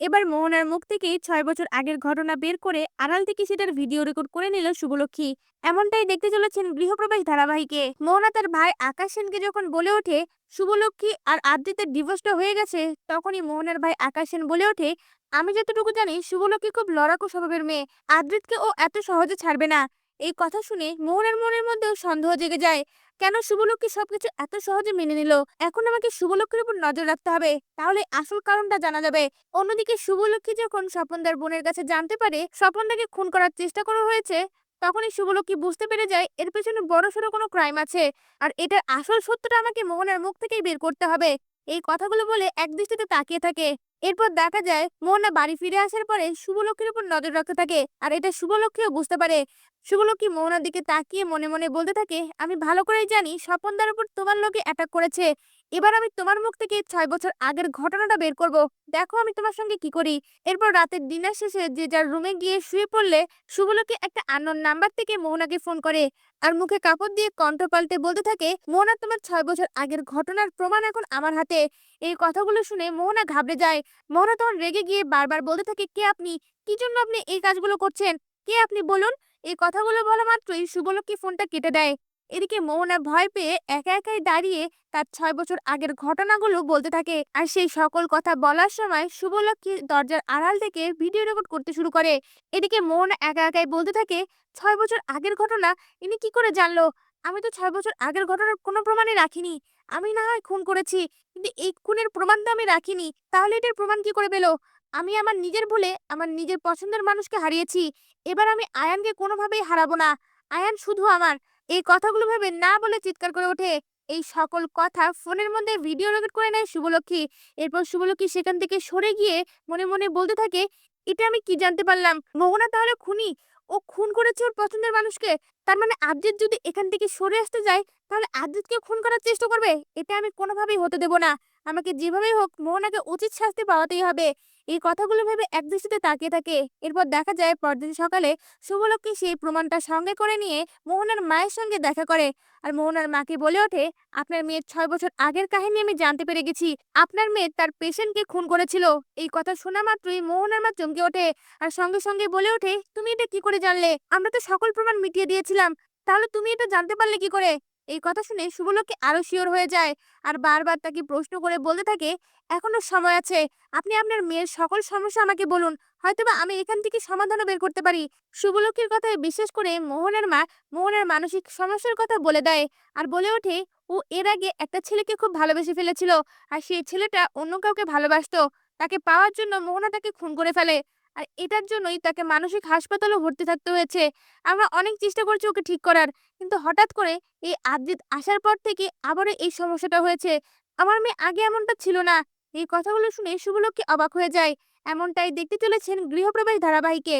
এবার মোহনার মুখ থেকেই ছয় বছর আগের ঘটনা বের করে আড়াল থেকে সেটার ভিডিও রেকর্ড করে নিল শুভলক্ষ্মী। এমনটাই দেখতে চলেছেন গৃহপ্রবেশ ধারাবাহিকে। মোহনা তার ভাই আকাশ সেনকে যখন বলে ওঠে শুভলক্ষ্মী আর আদ্রিতের ডিভোর্সটা হয়ে গেছে, তখনই মোহনার ভাই আকাশ সেন বলে ওঠে, আমি যতটুকু জানি শুভলক্ষ্মী খুব লড়াকু স্বভাবের মেয়ে আদ্রিতকে ও এত সহজে ছাড়বে না। এই কথা শুনে মোহনার মনের মধ্যেও সন্দেহ জেগে যায়। কেন শুভলক্ষ্মী সবকিছু এত সহজে মেনে নিল? এখন আমাকে শুভলক্ষ্মীর উপর নজর রাখতে হবে। তাহলে আসল কারণটা জানা যাবে। অন্যদিকে শুভলক্ষ্মী যখন স্বপনদার বোনের কাছে জানতে পারে স্বপনদাকে খুন করার চেষ্টা করা হয়েছে, তখনই শুভলক্ষ্মী বুঝতে পেরে যায় এর পেছনে বড়সড় কোনো ক্রাইম আছে। আর এটার আসল সত্যটা আমাকে মোহনার মুখ থেকেই বের করতে হবে। এই কথাগুলো বলে একদৃষ্টিতে তাকিয়ে থাকে। এরপর দেখা যায় মোহনা বাড়ি ফিরে আসার পরে শুভলক্ষীর উপর নজর রাখতে থাকে। আর এটা শুভলক্ষীও বুঝতে পারে। শুভলক্ষী মোহনার দিকে তাকিয়ে মনে মনে বলতে থাকে, আমি ভালো করেই জানি স্বপনদার উপর তোমার লোকে অ্যাটাক করেছে। এবার আমি তোমার মুখ থেকে ছয় বছর আগের ঘটনাটা বের করব। দেখো আমি তোমার সঙ্গে কি করি। এরপর রাতের ডিনার শেষে যে যার রুমে গিয়ে শুয়ে পড়লে শুভলক্ষ্মী একটা আননোন নাম্বার থেকে মোহনাকে ফোন করে। আর মুখে কাপড় দিয়ে কণ্ঠ পাল্টে বলতে থাকে, মোহনা তোমার ছয় বছর আগের ঘটনার প্রমাণ এখন আমার হাতে। এই কথাগুলো শুনে মোহনা ঘাবড়ে যায়। মোহনা তখন রেগে গিয়ে বারবার বলতে থাকে, কে আপনি? কি জন্য আপনি এই কাজগুলো করছেন? কে আপনি? বলুন। এই কথাগুলো বলা মাত্রই শুভলক্ষ্মী ফোনটা কেটে দেয়। এদিকে মোহনা ভয় পেয়ে একা একাই দাঁড়িয়ে তার ছয় বছর আগের ঘটনাগুলো বলতে থাকে। আর সেই সকল কথা বলার সময় শুভলক্ষ্মী দরজার আড়াল থেকে ভিডিও রেকর্ড করতে শুরু করে। এদিকে মোহনা একা একাই বলতে থাকে, ছয় বছর আগের ঘটনা? ইনি কি করে জানলো? আমি তো ছয় বছর আগের ঘটনার কোনো প্রমাণই রাখিনি। আমি না হয় খুন করেছি, কিন্তু এই খুনের প্রমাণ তো আমি রাখিনি। তাহলে এটার প্রমাণ কি করে পেল? আমি আমার নিজের ভুলে আমার নিজের পছন্দের মানুষকে হারিয়েছি। এবার আমি আয়ানকে কোনোভাবেই হারাবো না। আয়ান শুধু আমার। এই কথাগুলো ভেবে না বলে চিৎকার করে ওঠে। এই সকল কথা ফোনের মধ্যে ভিডিও রেকর্ড করে নেয় শুভলক্ষ্মী। এরপর শুভলক্ষ্মী সেখান থেকে সরে গিয়ে মনে মনে বলতে থাকে, এটা আমি কি জানতে পারলাম? মোহনা তাহলে খুনি? ও খুন করেছে ওর পছন্দের মানুষকে। তার মানে আবজিৎ যদি এখান থেকে সরে আসতে যায়, তাহলে আবজিৎকে খুন করার চেষ্টা করবে? এটা আমি কোনোভাবেই হতে দেবো না। আমাকে যেভাবেই হোক, মোহনাকে উচিত শাস্তি পাওয়াতেই হবে। এই কথাগুলো ভেবে একদৃষ্টিতে তাকিয়ে থাকে। এরপর দেখা যায় পরদিন সকালে শুভলক্ষ্মী সেই প্রমাণটা সঙ্গে করে নিয়ে মোহনার মায়ের সঙ্গে দেখা করে। আর মোহনার মাকে বলে ওঠে, আপনার মেয়ের ছয় বছর আগের কাহিনী আমি জানতে পেরে গেছি। আপনার মেয়ে তার পেশেন্টকে খুন করেছিল। এই কথা শোনা মাত্রই মোহনার মা চমকে ওঠে আর সঙ্গে সঙ্গে বলে ওঠে, তুমি এটা কি করে জানলে? আমরা তো সকল প্রমাণ মিটিয়ে দিয়েছিলাম। তাহলে তুমি এটা জানতে পারলে কি করে? এই কথা শুনে শুভলক্ষ্মী আরও শিওর হয়ে যায়। আর বারবার তাকে প্রশ্ন করে বলতে থাকে, এখনও সময় আছে, আপনি আপনার মেয়ের সকল সমস্যা আমাকে বলুন, হয়তোবা আমি এখান থেকে সমাধানও বের করতে পারি। শুভলক্ষ্মীর কথায় বিশেষ করে মোহনের মা মোহনের মানসিক সমস্যার কথা বলে দেয়। আর বলে ওঠে, ও এর আগে একটা ছেলেকে খুব ভালোবেসে ফেলেছিল, আর সেই ছেলেটা অন্য কাউকে ভালোবাসতো। তাকে পাওয়ার জন্য মোহনা তাকে খুন করে ফেলে। আর এটার জন্যই তাকে মানসিক হাসপাতালেও ভর্তি থাকতে হয়েছে। আমরা অনেক চেষ্টা করছি ওকে ঠিক করার, কিন্তু হঠাৎ করে এই আদ্রিত আসার পর থেকে আবারও এই সমস্যাটা হয়েছে। আমার মেয়ে আগে এমনটা ছিল না। এই কথাগুলো শুনে শুভলক্ষ্মী অবাক হয়ে যায়। এমনটাই দেখতে চলেছেন গৃহপ্রবেশ ধারাবাহিকে।